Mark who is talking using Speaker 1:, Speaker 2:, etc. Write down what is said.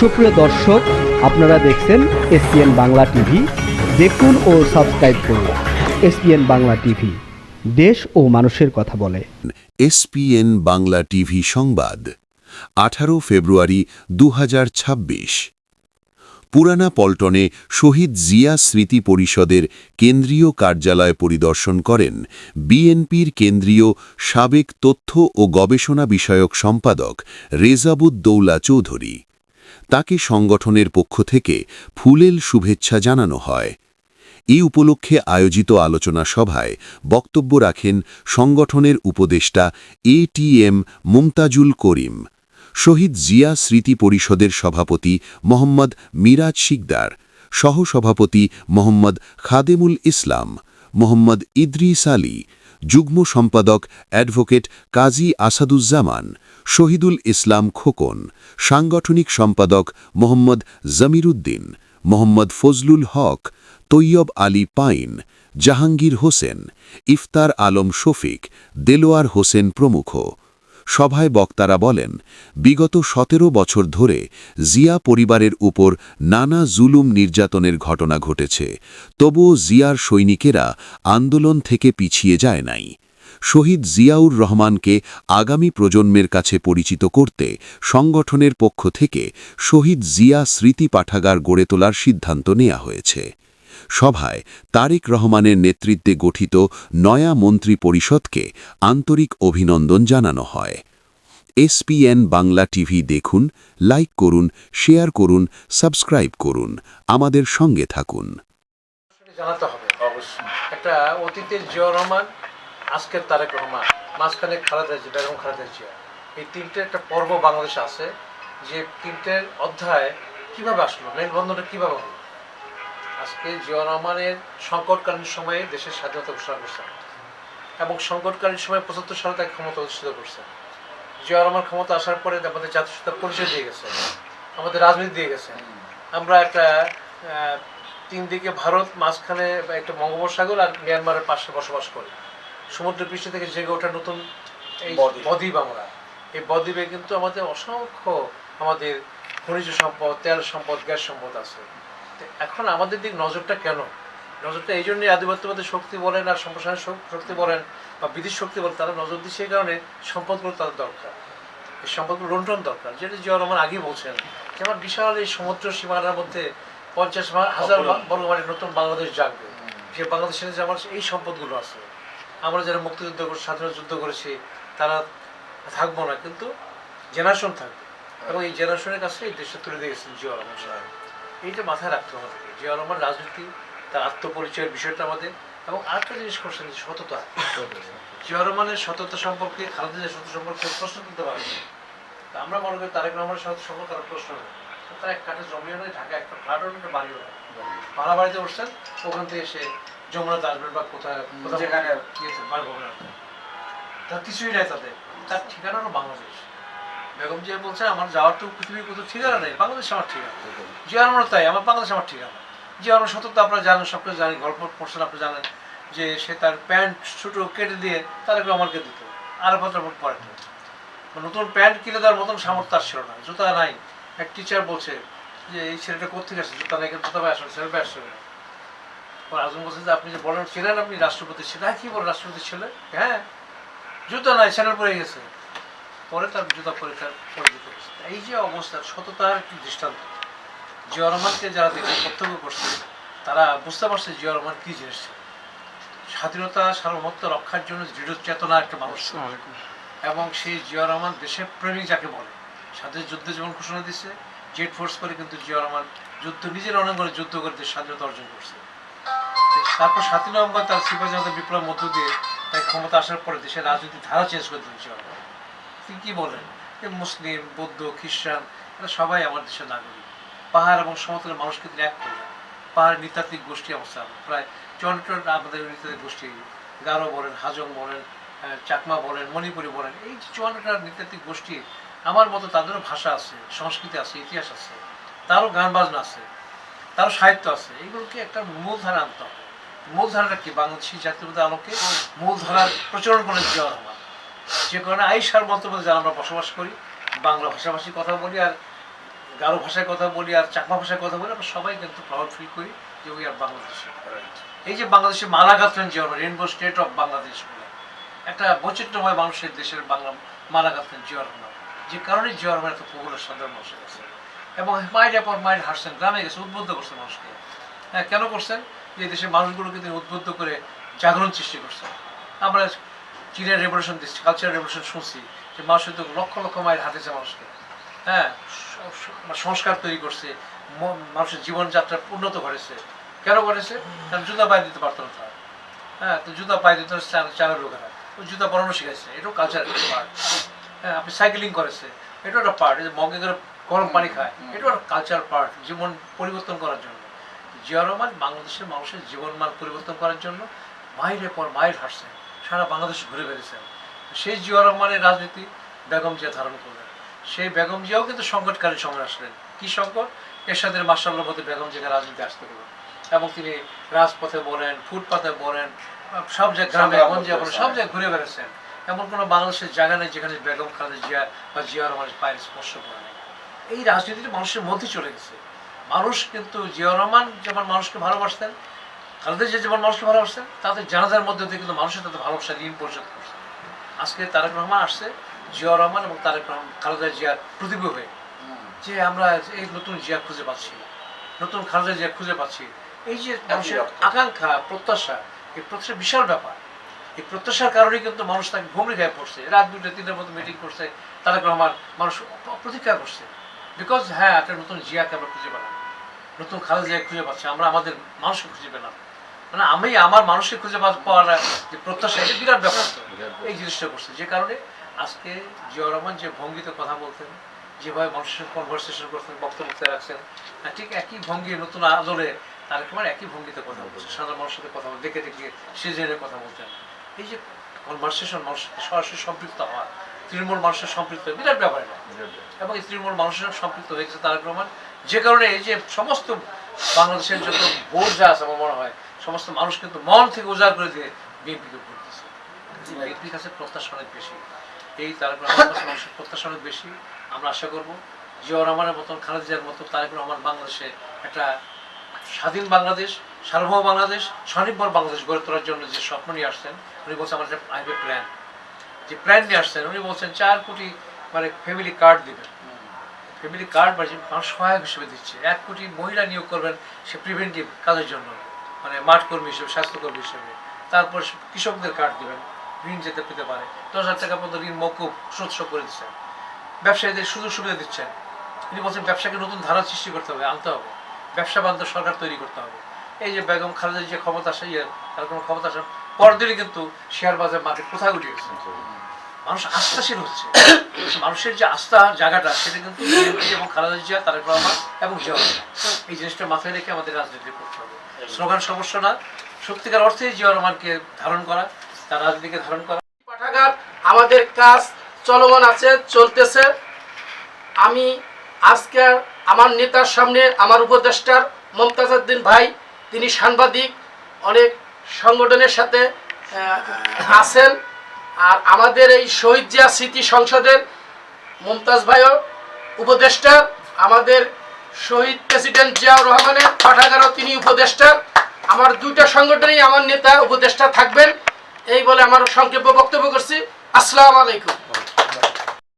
Speaker 1: সুপ্রিয় দর্শক, আপনারা দেখছেন এসপিএন বাংলা টিভি। দেখুন ও সাবস্ক্রাইব করুন এসপিএন বাংলা টিভি। দেশ ও মানুষের কথা বলে।
Speaker 2: এসপিএন বাংলা টিভি সংবাদ, আঠারো ফেব্রুয়ারি দু হাজার ছাব্বিশ। পুরানা পল্টনে শহীদ জিয়া স্মৃতি পরিষদের কেন্দ্রীয় কার্যালয় পরিদর্শন করেন বিএনপির কেন্দ্রীয় সাবেক তথ্য ও গবেষণা বিষয়ক সম্পাদক রেজাবুদ্দৌলা চৌধুরী। তাকে সংগঠনের পক্ষ থেকে ফুলেল শুভেচ্ছা জানানো হয়। এই উপলক্ষে আয়োজিত আলোচনা সভায় বক্তব্য রাখেন সংগঠনের উপদেষ্টা এটিএম মুমতাজুল করিম, শহীদ জিয়া স্মৃতি পরিষদের সভাপতি মোহাম্মদ মিরাজ শিকদার, সহসভাপতি মোহাম্মদ খাদেমুল ইসলাম, মোহাম্মদ ইদ্রিস আলী যুগ্ম সম্পাদক অ্যাডভোকেট কাজী আসাদুজ্জামান, শহীদুল ইসলাম খোকন, সাংগঠনিক সম্পাদক মোহাম্মদ জমিরুদ্দিন, মোহাম্মদ ফজলুল হক, তৈয়ব আলী পাইন, জাহাঙ্গীর হোসেন, ইফতার আলম শফিক, দেলোয়ার হোসেন প্রমুখ। সভায় বক্তারা বলেন, বিগত সতেরো বছর ধরে জিয়া পরিবারের উপর নানা জুলুম নির্যাতনের ঘটনা ঘটেছে। তবুও জিয়ার সৈনিকেরা আন্দোলন থেকে পিছিয়ে যায় নাই। শহীদ জিয়াউর রহমানকে আগামী প্রজন্মের কাছে পরিচিত করতে সংগঠনের পক্ষ থেকে শহীদ জিয়া স্মৃতি পাঠাগার গড়ে তোলার সিদ্ধান্ত নেওয়া হয়েছে। সভায় তারেক রহমানের নেতৃত্বে গঠিত নয়া মন্ত্রী পরিষদকে আন্তরিক অভিনন্দন জানানো হয়। এসপিএন বাংলা টিভি দেখুন, লাইক করুন, শেয়ার করুন, সাবস্ক্রাইব করুন, আমাদের সঙ্গে থাকুন।
Speaker 3: এই তিনটে একটা পর্ব বাংলাদেশে আছে, যে তিনটের অধ্যায় কীভাবে আসলো মেলবন্ধনটা কীভাবে হলো? আজকে জিয়া রহমানের সংকটকালীন সময়ে দেশের স্বাধীনতা ঘোষণা করছেন এবং সংকটকালীন সময়ে পঁচাত্তর সালে তাকে ক্ষমতা অধিষ্ঠিত করছেন জিয়া রহমান ক্ষমতা আসার পরে আমাদের জাতিসত্তা পরিচয় দিয়ে গেছে আমাদের রাজনীতি দিয়ে গেছে। আমরা একটা তিন দিকে ভারত মাঝখানে একটা বঙ্গোপসাগর আর মিয়ানমারের পাশে বসবাস করি। সমুদ্র পৃষ্ঠ থেকে জেগে ওঠা নতুন এই
Speaker 4: বদ্বীপ।
Speaker 3: আমরা। এই বদ্বীপে কিন্তু আমাদের অসংখ্য আমাদের খনিজ সম্পদ তেল সম্পদ গ্যাস সম্পদ আছে। এখন আমাদের দিক নজরটা কেন? নজরটা এই জন্যই আধিপত্যবাদী শক্তি বলেন আর সম্প্রসারণ শক্তি বলেন বা বিদেশ শক্তি বলেন, তারা নজর দিচ্ছে এই কারণে সম্পদগুলো তাদের দরকার। এই সম্পদগুলো লুণ্ঠন দরকার। যেটা জিয়া রহমান আগেই বলছেন যে আমার বিশাল এই সমুদ্র সীমানার মধ্যে পঞ্চাশ হাজার বা- বর্গ নতুন বাংলাদেশ জাগবে। যে বাংলাদেশের যে আমার এই সম্পদগুলো আছে। আমরা যারা মুক্তিযুদ্ধ করে, স্বাধীনতা যুদ্ধ করেছি, তারা থাকব না। কিন্তু জেনারেশন থাকবে। এবং এই জেনারেশনের কাছে এই দেশটা তুলে দিয়েছেন জিয়া রহমান সাহেব। এইটা মাথায় রাখতে হবে জিয়া রহমান রাজনীতি তার আত্মপরিচয়ের বিষয়টা আমাদের এবং আরেকটা জিনিস করছেন যে সততা। জিয়া রহমানের সততা সম্পর্কে খালেদা সততা সম্পর্কে প্রশ্ন তুলতে পারে তা আমরা মনে করি তারেক রহমানের সততা সম্পর্কে তার প্রশ্ন তার এক কাঠে জমিও নেই ঢাকা একটা ফ্ল্যাটও নেই একটা বাড়িও নেই। ভাড়া বাড়িতে বসছেন ওখান থেকে এসে যমুনাতে আসবেন বা কোথায় কোথাও
Speaker 4: যেখানে
Speaker 3: ইয়েতে বাড়বো না তার কিছুই নাই তাদের তার ঠিকানা হলো বাংলাদেশ। বেগম জিয়া বলছে আমার যাওয়ার তো পৃথিবীর কোথাও ঠিকানা নেই বাংলাদেশ আমার ঠিকানা। জিয়া আমার তাই আমার বাংলাদেশ আমার ঠিকানা। জিয়া আমার সততা আপনারা জানেন সব কিছু জানেন গল্প পড়ছেন আপনি জানেন যে সে তার প্যান্ট ছোটো কেটে দিয়ে তার আমাকে দিত আর পাত্র পরে নতুন প্যান্ট কিনে দেওয়ার মতন সামর্থ্য আর ছিল না জুতা নাই। এক টিচার বলছে যে এই ছেলেটা কোথেকে আসছে? জুতা নাই জুতা ভাই আসলে ছেলে ভাই আসলে আজম বলছে যে আপনি যে বলেন ছিলেন আপনি রাষ্ট্রপতি ছিলেন হ্যাঁ, কি বলেন রাষ্ট্রপতি ছেলে? হ্যাঁ জুতা নাই স্যান্ডেল পরে গেছে। পরে তার জুতা পরে তার পরিচিত হয়েছে। এই যে অবস্থা সততার একটি দৃষ্টান্ত জিয়া রহমানকে যারা দেখে প্রত্যক্ষ করছে তারা বুঝতে পারছে জিয়া রহমান কি জিনিস ছিল। স্বাধীনতা সার্বভৌমত্ব রক্ষার জন্য দৃঢ় চেতনা একটা মানুষ এবং সেই জিয়া রহমান দেশের প্রেমিক যাকে বলে স্বাধীন যুদ্ধে যেমন ঘোষণা দিচ্ছে জেট ফোর্স করে কিন্তু জিয়া রহমান যুদ্ধ নিজের অনেকগুলো যুদ্ধ করে দেশ স্বাধীনতা অর্জন করছে। তারপর সাতই নভেম্বর তার সিপাহী বিপ্লব মধ্য দিয়ে তাই ক্ষমতা আসার পরে দেশের রাজনীতি ধারা চেঞ্জ করে দিলেন জিয়া রহমান। তিনি কি বলেন? মুসলিম, বৌদ্ধ, খ্রিস্টান, এরা সবাই আমার দেশের নাগরিক। পাহাড় এবং সমতলের মানুষকে তিনি এক করলেন। পাহাড়ের নৃতাত্ত্বিক গোষ্ঠী অবস্থা প্রায় চন্দ্র আমাদের নৃতাত্ত্বিক গোষ্ঠী। গারো বলেন, হাজং বলেন চাকমা বলেন, মণিপুরি বলেন, এই যে চুয়ান্নটা নৃতাত্ত্বিক গোষ্ঠী, আমার মতো তাদেরও ভাষা আছে, সংস্কৃতি আছে, ইতিহাস আছে, তারও গান বাজনা আছে, তারও সাহিত্য আছে। এইগুলোকে একটা মূলধারা আনতে হবে মূলধারাটা কি? বাংলাদেশি জাতির মধ্যে আলোকে মূলধারার প্রচলন করে দেওয়া রহমান যে কারণে আইসার মন্তব্য যারা আমরা বসবাস করি, বাংলা ভাষাভাষী কথা বলি আর গারো ভাষায় কথা বলি আর চাকমা ভাষায় কথা বলি, আমরা সবাই কিন্তু প্রাউড ফিল করি যে উই আর বাংলাদেশে এই যে বাংলাদেশে মালা গাঁথলেন যে রেনবো স্টেট অফ বাংলাদেশ বলে, একটা বৈচিত্র্যময় মানুষের দেশের বাংলা মালা গাঁথলেন জিয়া রহমান যে কারণে জিয়া রহমান এত পপুলার সাধারণ মানুষের কাছে। এবং মাইন্ড পর মাইন্ড হাসছেন গ্রামে গেছে, উদ্বুদ্ধ করছেন মানুষকে। হ্যাঁ কেন করছেন? যে দেশের মানুষগুলোকে তিনি উদ্বুদ্ধ করে জাগরণ সৃষ্টি করছেন। আমরা চীনের রেভলিউশন দিচ্ছি কালচারাল রেভলিউশন শুনছি যে মানুষ তো লক্ষ লক্ষ মাইল হাঁটেছে মানুষকে। হ্যাঁ? সংস্কার তৈরি করছে মানুষের জীবনযাত্রা উন্নত করেছে। কেন করেছে? কারণ জুতা পায়ে দিতে পারতো না তারা। হ্যাঁ তো জুতা পায়ে দিতে চারের লোকেরা ওই জুতা পরানো শিখাইছে এটাও কালচার পার্ট হ্যাঁ আপনি সাইকেলিং করেছে এটাও একটা পার্ট মগে করে গরম পানি খায় এটাও একটা কালচার পার্ট জীবন পরিবর্তন করার জন্য। জিয়া রহমান বাংলাদেশের মানুষের জীবনমান পরিবর্তন করার জন্য মাইলের পর মাইল হাঁটছেন সারা বাংলাদেশ ঘুরে বেড়েছেন সেই জিয়া রহমানের রাজনীতি বেগম জিয়া ধারণ করলেন। সেই বেগম জিয়াও কিন্তু সংকটকারী সময় আসলেন। কি সংকট? এরশাদের মার্শাল্লার মধ্যে বেগম জিয়াকে রাজনীতি আসতে হলো। এবং তিনি রাজপথে বলেন ফুটপাতে বলেন সব জায়গায় গ্রামে গঞ্জে বলেন সব জায়গায় ঘুরে বেড়েছেন এমন কোনো বাংলাদেশের জায়গা নেই যেখানে বেগম খালেদা জিয়া বা জিয়া রহমানের পায়ের স্পর্শ করে নেই। এই রাজনীতিটা মানুষের মধ্যে চলে গেছে। মানুষ কিন্তু জিয়া রহমান যেমন মানুষকে ভালোবাসতেন খালেদা জিয়া যেমন মানুষকে ভালোবাসতেন তাদের জানাজার মধ্যে দিয়ে কিন্তু মানুষের তাদের ভালোবাসা ঋণ পরিশোধ করছে। আজকে তারেক রহমান আসছে জিয়া রহমান এবং তারেক রহমান খালেদা জিয়ার প্রতিভা হয়ে। যে আমরা এই নতুন জিয়া খুঁজে পাচ্ছি নতুন খালেদা জিয়া খুঁজে পাচ্ছি। এই যে মানুষের আকাঙ্ক্ষা প্রত্যাশা এই প্রত্যাশা বিশাল ব্যাপার। এই প্রত্যাশার কারণেই কিন্তু মানুষ তাকে গায়ে পড়ছে। রাত দুটো তিনটার মতো মিটিং করছে তারেক রহমান মানুষ প্রতীক্ষা করছে। বিকজ হ্যাঁ একটা নতুন জিয়াকে আমরা খুঁজে পেলাম। নতুন খালেদা জিয়া খুঁজে পাচ্ছি আমরা আমাদের মানুষকে খুঁজে পেলাম। মানে আমি আমার মানুষকে খুঁজে পা- পাওয়ার যে প্রত্যাশা এটা বিরাট ব্যাপার। এই জিনিসটা করছে যে কারণে আজকে জিয়া রহমান যে ভঙ্গিতে কথা বলতেন যেভাবে মানুষের সঙ্গে কনভারসেশন করতেন বক্তব্য রাখছেন হ্যাঁ, ঠিক একই ভঙ্গি নতুন আদলে তার একেবারে একই ভঙ্গিতে কথা বলছে। সাধারণ মানুষের সাথে কথা বলতে দেখে দেখে সিজনে কথা বলতেন এই যে কনভারসেশন মানুষের সাথে সরাসরি সম্পৃক্ত হওয়া তৃণমূল মানুষের সম্পৃক্ত বিরাট ব্যাপার এটা। এবং এই তৃণমূল মানুষের সঙ্গে সম্পৃক্ত হয়েছে তারেক রহমান। যে কারণে এই যে সমস্ত বাংলাদেশের যত ভোট যা আছে আমার মনে হয় সমস্ত মানুষ কিন্তু মন থেকে উজাড় করে দিয়ে বিএনপিকে ভোট দিচ্ছে। বিএনপির কাছে প্রত্যাশা অনেক বেশি। এই তারেক রহমানের মানুষের প্রত্যাশা অনেক বেশি। আমরা আশা করব জিয়া রহমানের মতন, খালেদা জিয়ার মতো তারেক রহমান বাংলাদেশে একটা স্বাধীন বাংলাদেশ, সার্বভৌম বাংলাদেশ, স্বনির্ভর বাংলাদেশ গড়ে তোলার জন্য যে স্বপ্ন নিয়ে আসছেন, উনি বলছেন, আমার একটা আইবে প্ল্যান যে প্ল্যান নিয়ে আসছেন, উনি বলছেন, চার কোটি মানে ফ্যামিলি কার্ড দিবেন। ফ্যামিলি কার্ড বা সহায়ক হিসেবে দিচ্ছে। এক কোটি মহিলা নিয়োগ করবেন সে প্রিভেন্টিভ কাজের জন্য। মানে মাঠ কর্মী হিসেবে, স্বাস্থ্যকর্মী হিসেবে। তারপর কৃষকদের কার্ড দিবেন, ঋণ যেতে পেতে পারে। দশ হাজার টাকা পর্যন্ত ঋণ মকুব সুৎস করে দিচ্ছেন। ব্যবসায়ীদের সুযোগ সুবিধা দিচ্ছেন। তিনি বলছেন, ব্যবসাকে নতুন ধারা সৃষ্টি করতে হবে, আনতে হবে। ব্যবসা বান্ধব সরকার তৈরি করতে হবে। এই যে বেগম খালেদা যে ক্ষমতা আসে ইয়ে তার কোনো ক্ষমতা আসে পরদিনই কিন্তু শেয়ার বাজার মার্কেট কোথায় উঠে গেছে? মানুষ আস্থাশীল হচ্ছে। মানুষের যে আস্থা, জায়গাটা, সেটা কিন্তু এবং খালেদা জিয়া, তারেক রহমান এবং জিয়া এই জিনিসটা মাথায় রেখে আমাদের রাজনীতি করতে হবে। স্লোগান সমস্যা না। সত্যিকার অর্থে জিয়া রহমানকে ধারণ করা, তার রাজনীতিকে ধারণ করা।
Speaker 5: পাঠাগার, আমাদের কাজ চলমান আছে, চলতেছে। আমি আজকে আমার নেতার সামনে আমার উপদেষ্টার মমতাজ উদ্দিন ভাই, তিনি সাংবাদিক, অনেক সংগঠনের সাথে আছেন। আর আমাদের এই শহীদ জিয়া স্মৃতি সংসদের মমতাজ ভাইও উপদেষ্টা। আমাদের শহীদ প্রেসিডেন্ট জিয়াউর রহমানের পাঠাগারও তিনি উপদেষ্টা। আমার দুইটা সংগঠনেই আমার নেতা উপদেষ্টা থাকবেন। এই বলে আমার সংক্ষেপ বক্তব্য করছি। আসসালামু আলাইকুম।